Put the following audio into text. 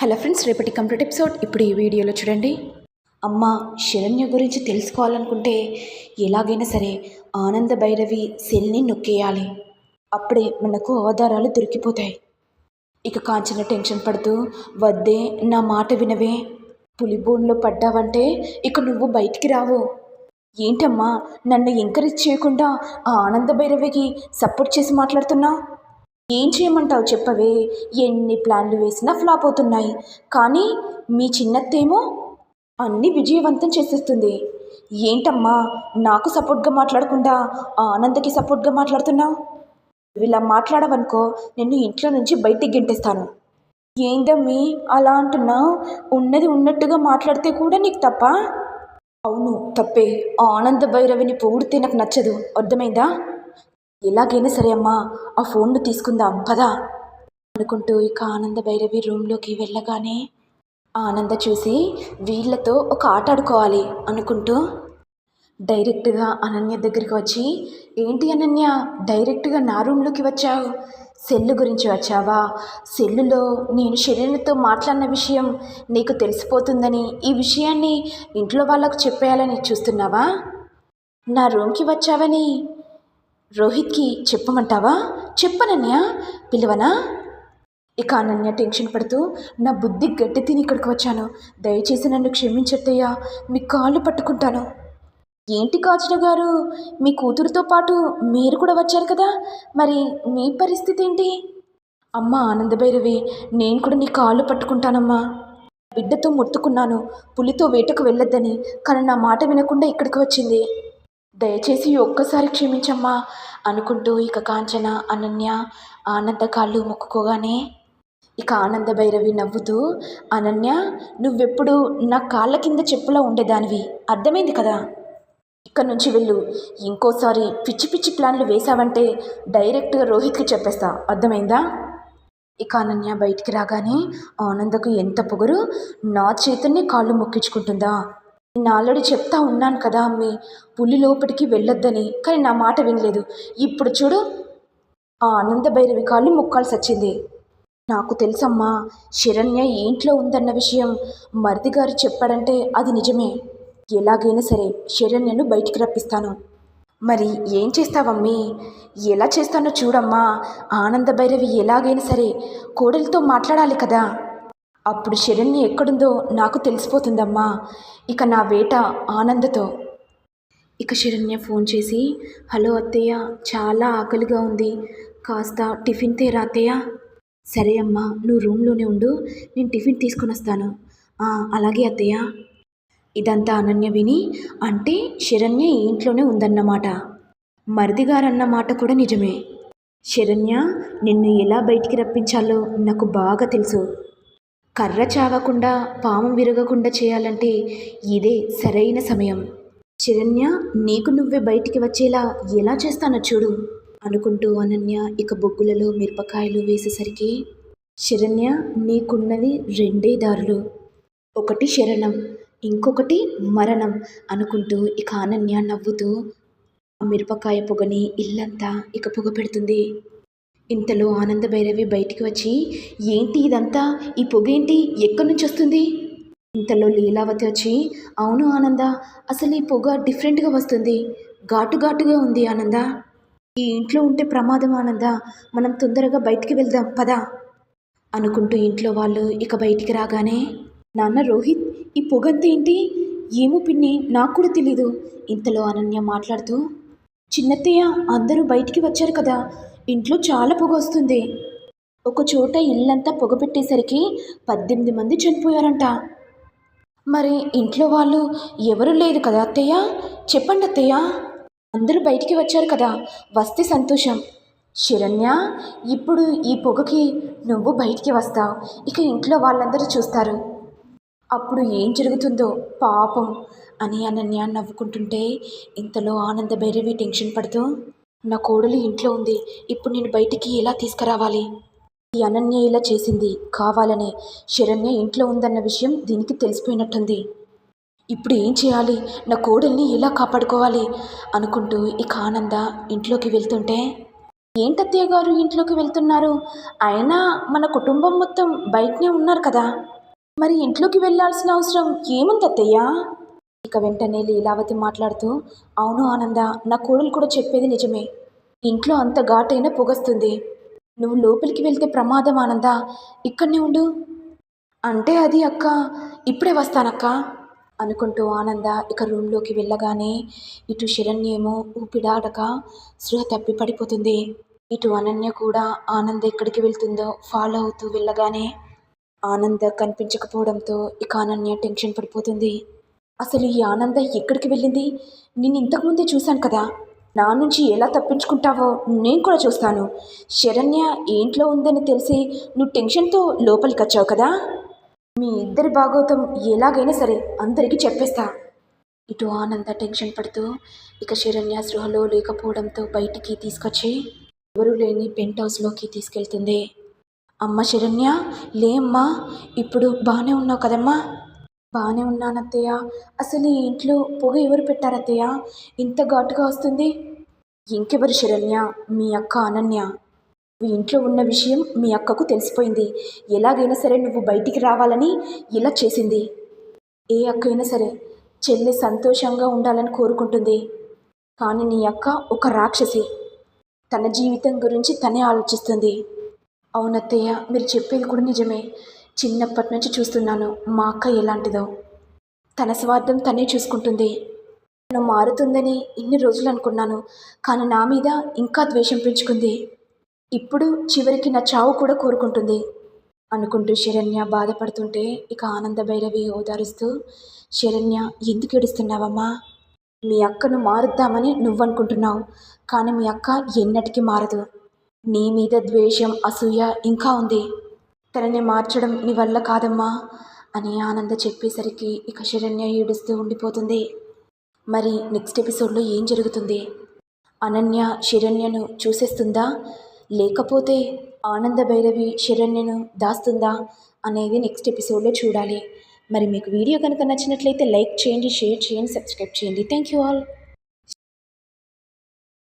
Hello friends రేపటి complete episode. ఇప్పుడు ఈ వీడియోలో చూడండి. అమ్మ శరణ్య గురించి తెలుసుకోవాలనుకుంటే ఎలాగైనా సరే ఆనంద భైరవి సెల్ని నొక్కేయాలి. అప్పుడే మనకు అవధారాలు దొరికిపోతాయి. ఇక కాంచన టెన్షన్ పడుతూ వద్దే నా మాట వినవే. పులిబోన్లో పడ్డావంటే ఇక నువ్వు బయటికి రావు. ఏంటమ్మా నన్ను ఎంకరేజ్ చేయకుండా ఆ ఆనంద భైరవికి సపోర్ట్ చేసి మాట్లాడుతున్నావు? ఏం చేయమంటావు చెప్పవే? ఎన్ని ప్లాన్లు వేసినా ఫ్లాప్ అవుతున్నాయి. కానీ మీ చిన్నత్తేమో అన్నీ విజయవంతం చేసేస్తుంది. ఏంటమ్మా? నాకు సపోర్ట్గా మాట్లాడకుండా ఆనందకి సపోర్ట్గా మాట్లాడుతున్నావు? ఇలా మాట్లాడవనుకో నిన్ను ఇంట్లో నుంచి బయటికి గెంటేస్తాను. ఏందమ్మీ? అలా అంటున్నావు ఉన్నది ఉన్నట్టుగా మాట్లాడితే కూడా నీకు తప్ప? అవును తప్పే. ఆనంద భైరవిని పొగిడితే నాకు నచ్చదు. అర్థమైందా? ఎలాగైనా సరే అమ్మా ఆ ఫోన్ను తీసుకుందాం పదా. అనుకుంటూ ఇక ఆనంద భైరవి రూమ్లోకి వెళ్ళగానే ఆనంద చూసి వీళ్ళతో ఒక ఆట ఆడుకోవాలి అనుకుంటూ డైరెక్ట్గా అనన్య దగ్గరికి వచ్చి ఏంటి అనన్య డైరెక్ట్గా నా రూమ్లోకి వచ్చావు? సెల్లు గురించి వచ్చావా? సెల్లులో నేను శరీరంతో మాట్లాడిన విషయం నీకు తెలిసిపోతుందని ఈ విషయాన్ని ఇంట్లో వాళ్ళకు చెప్పేయాలని చూస్తున్నావా? నా రూమ్కి వచ్చావని రోహిత్కి చెప్పమంటావా? చెప్పనన్య పిలువనా? ఇక అనన్య టెన్షన్ పడుతూ నా బుద్ధి గట్టి తిని ఇక్కడికి వచ్చాను. దయచేసి నన్ను క్షమించట్టయ్యా మీ కాళ్ళు పట్టుకుంటాను. ఏంటి కాచిన గారు? మీ కూతురుతో పాటు మీరు కూడా వచ్చారు కదా? మరి మీ పరిస్థితి ఏంటి? అమ్మ ఆనందభైరవి నేను కూడా నీ కాళ్ళు పట్టుకుంటానమ్మా. బిడ్డతో ముట్టుకున్నాను. పులితో వేటకు వెళ్ళొద్దని కానీ నా మాట వినకుండా ఇక్కడికి వచ్చింది. దయచేసి ఒక్కసారి క్షమించమ్మా అనుకుంటూ ఇక కాంచన అనన్య ఆనంద కాళ్ళు మొక్కుకోగానే ఇక ఆనంద భైరవి నవ్వుతూ అనన్య నువ్వెప్పుడు నా కాళ్ళ కింద చెప్పులా ఉండేదానివి. అర్థమైంది కదా? ఇక్కడ నుంచి వెళ్ళు. ఇంకోసారి పిచ్చి పిచ్చి ప్లాన్లు వేశావంటే డైరెక్ట్గా రోహిత్కి చెప్పేస్తా. అర్థమైందా? ఇక అనన్య బయటికి రాగానే ఆనందకు ఎంత పొగరు నా చేతుల్ని కాళ్ళు మొక్కించుకుంటుందా? నేను ఆల్రెడీ చెప్తా ఉన్నాను కదా అమ్మి. పులి లోపలికి వెళ్ళొద్దని. కానీ నా మాట వినలేదు. ఇప్పుడు చూడు. ఆ ఆనంద భైరవి కాళ్ళు మొక్కాల్సి వచ్చింది నాకు తెలుసమ్మా శరణ్య ఏంట్లో ఉందన్న విషయం. మరిది గారు చెప్పాడంటే అది నిజమే. ఎలాగైనా సరే శరణ్యను బయటికి రప్పిస్తాను. మరి ఏం చేస్తావమ్మీ? ఎలా చేస్తానో చూడమ్మా. ఆనంద భైరవి ఎలాగైనా సరే కోడలితో మాట్లాడాలి కదా. అప్పుడు శరణ్య ఎక్కడుందో నాకు తెలిసిపోతుందమ్మా. ఇక నా వేట ఆనందతో. ఇక శరణ్య ఫోన్ చేసి హలో అత్తయ్య చాలా ఆకలిగా ఉంది. కాస్త టిఫిన్ తేరా అత్తయ్య? సరే అమ్మా నువ్వు రూమ్లోనే ఉండు నేను టిఫిన్ తీసుకొని వస్తాను. అలాగే అత్తయ్య. ఇదంతా అనన్య విని అంటే శరణ్య ఈ ఇంట్లోనే ఉందన్నమాట. మరిది మాట కూడా నిజమే. శరణ్య నిన్ను ఎలా బయటికి రప్పించాలో నాకు బాగా తెలుసు. కర్ర చావకుండా పాము విరగకుండా చేయాలంటే ఇదే సరైన సమయం. శరణ్య నీకు నువ్వే బయటికి వచ్చేలా ఎలా చేస్తానో చూడు అనుకుంటూ అనన్య ఇక బొగ్గులలో మిరపకాయలు వేసేసరికి శరణ్య నీకున్నది రెండే దారులు. ఒకటి శరణం ఇంకొకటి మరణం అనుకుంటూ ఇక అనన్య నవ్వుతూ మిరపకాయ పొగని ఇల్లంతా ఇక పొగ పెడుతుంది. ఇంతలో ఆనంద భైరవి బయటికి వచ్చి ఏంటి ఇదంతా? ఈ పొగేంటి? ఎక్కడి నుంచి వస్తుంది? ఇంతలో లీలావతి వచ్చి అవును ఆనంద అసలు ఈ పొగ డిఫరెంట్గా వస్తుంది. ఘాటు ఘాటుగా ఉంది ఆనంద. ఈ ఇంట్లో ఉంటే ప్రమాదం ఆనంద. మనం తొందరగా బయటికి వెళ్దాం పదా. అనుకుంటూ ఇంట్లో వాళ్ళు ఇక బయటికి రాగానే నాన్న రోహిత్ ఈ పొగంతా ఏంటి? ఏమో పిన్ని నాకు కూడా తెలీదు. ఇంతలో అనన్య మాట్లాడుతూ చిన్నత్తయ్య అందరూ బయటికి వచ్చారు కదా. ఇంట్లో చాలా పొగ వస్తుంది. ఒక చోట ఇల్లంతా పొగ పెట్టేసరికి పద్దెనిమిది మంది చనిపోయారంట. మరి ఇంట్లో వాళ్ళు ఎవరు లేదు కదా అత్తయ్య? చెప్పండి అత్తయ్య. అందరూ బయటికి వచ్చారు కదా. వస్తే సంతోషం. శరణ్య ఇప్పుడు ఈ పొగకి నువ్వు బయటికి వస్తావు. ఇక ఇంట్లో వాళ్ళందరూ చూస్తారు. అప్పుడు ఏం జరుగుతుందో పాపం అని అనన్య నవ్వుకుంటుంటే ఇంతలో ఆనంద భైరవి టెన్షన్ పడుతూ నా కోడలు ఇంట్లో ఉంది. ఇప్పుడు నేను బయటికి ఎలా తీసుకురావాలి? ఈ అనన్య ఇలా చేసింది. కావాలనే. శరణ్య ఇంట్లో ఉందన్న విషయం దీనికి తెలిసిపోయినట్టుంది. ఇప్పుడు ఏం చేయాలి? నా కోడల్ని ఎలా కాపాడుకోవాలి? అనుకుంటూ ఇక ఆనంద ఇంట్లోకి వెళ్తుంటే ఏంటత్తయ్య గారు ఇంట్లోకి వెళ్తున్నారు? అయినా మన కుటుంబం మొత్తం బయటనే ఉన్నారు కదా. మరి ఇంట్లోకి వెళ్ళాల్సిన అవసరం ఏముంది అత్తయ్య ఇక వెంటనే లీలావతి మాట్లాడుతూ అవును ఆనంద నా కోడలు కూడా చెప్పేది నిజమే. ఇంట్లో అంత ఘాటైన పొగస్తుంది. నువ్వు లోపలికి వెళ్తే ప్రమాదం ఆనంద. ఇక్కడనే ఉండు. అంటే అది అక్క ఇప్పుడే వస్తానక్క అనుకుంటూ ఆనంద ఇక రూమ్లోకి వెళ్ళగానే ఇటు శరణ్యేమో ఊపిడాడక శృహ తప్పి పడిపోతుంది. ఇటు అనన్య కూడా ఆనంద ఎక్కడికి వెళ్తుందో ఫాలో అవుతూ వెళ్ళగానే ఆనంద కనిపించకపోవడంతో ఇక అనన్య టెన్షన్ పడిపోతుంది. అసలు ఈ ఆనంద ఎక్కడికి వెళ్ళింది? నేను ఇంతకుముందే చూశాను కదా. నా నుంచి ఎలా తప్పించుకుంటావో నేను కూడా చూస్తాను. శరణ్య ఏంట్లో ఉందని తెలిసి నువ్వు టెన్షన్తో లోపలికి వచ్చావు కదా? మీ ఇద్దరి భాగవతం ఎలాగైనా సరే అందరికీ చెప్పేస్తా. ఇటు ఆనంద టెన్షన్ పడుతూ ఇక శరణ్య సృహలో లేకపోవడంతో బయటికి తీసుకొచ్చి ఎవరూ లేని పెంట్ హౌస్లోకి తీసుకెళ్తుంది. అమ్మ శరణ్య లే అమ్మా ఇప్పుడు బాగానే ఉన్నావు కదమ్మా. బాగానే ఉన్నాను అత్తయ్య అసలు ఈ ఇంట్లో పొగ ఎవరు పెట్టారత్తయ్య? ఇంత ఘాటుగా వస్తుంది? ఇంకెవరు శరణ్య? మీ అక్క అనన్య. నువ్వు ఇంట్లో ఉన్న విషయం మీ అక్కకు తెలిసిపోయింది. ఎలాగైనా సరే నువ్వు బయటికి రావాలని ఇలా చేసింది. ఏ అక్క అయినా సరే చెల్లి సంతోషంగా ఉండాలని కోరుకుంటుంది. కానీ నీ అక్క ఒక రాక్షసి. తన జీవితం గురించి తనే ఆలోచిస్తుంది. అవునత్తయ్య మీరు చెప్పేది కూడా నిజమే. చిన్నప్పటి నుంచి చూస్తున్నాను. మా అక్క ఎలాంటిదో. తన స్వార్థం తనే చూసుకుంటుంది. తను మారుతుందని ఇన్ని రోజులు అనుకున్నాను. కానీ నా మీద ఇంకా ద్వేషం పెంచుకుంది. ఇప్పుడు చివరికి నా చావు కూడా కోరుకుంటుంది. అనుకుంటూ శరణ్య బాధపడుతుంటే ఇక ఆనంద భైరవి ఓదారుస్తూ శరణ్య ఎందుకు ఏడుస్తున్నావమ్మా? మీ అక్కను మారుద్దామని నువ్వనుకుంటున్నావు. కానీ మీ అక్క ఎన్నటికీ మారదు. నీ మీద ద్వేషం అసూయ ఇంకా ఉంది. తనని మార్చడం నీ వల్ల కాదమ్మా అని ఆనంద చెప్పేసరికి ఇక శరణ్య ఏడుస్తూ ఉండిపోతుంది. మరి నెక్స్ట్ ఎపిసోడ్లో ఏం జరుగుతుంది? అనన్య శరణ్యను చూసేస్తుందా? లేకపోతే ఆనంద భైరవి శరణ్యను దాస్తుందా అనేది నెక్స్ట్ ఎపిసోడ్లో చూడాలి. మరి మీకు వీడియో కనుక నచ్చినట్లయితే లైక్ చేయండి షేర్ చేయండి సబ్స్క్రైబ్ చేయండి. Thank you all.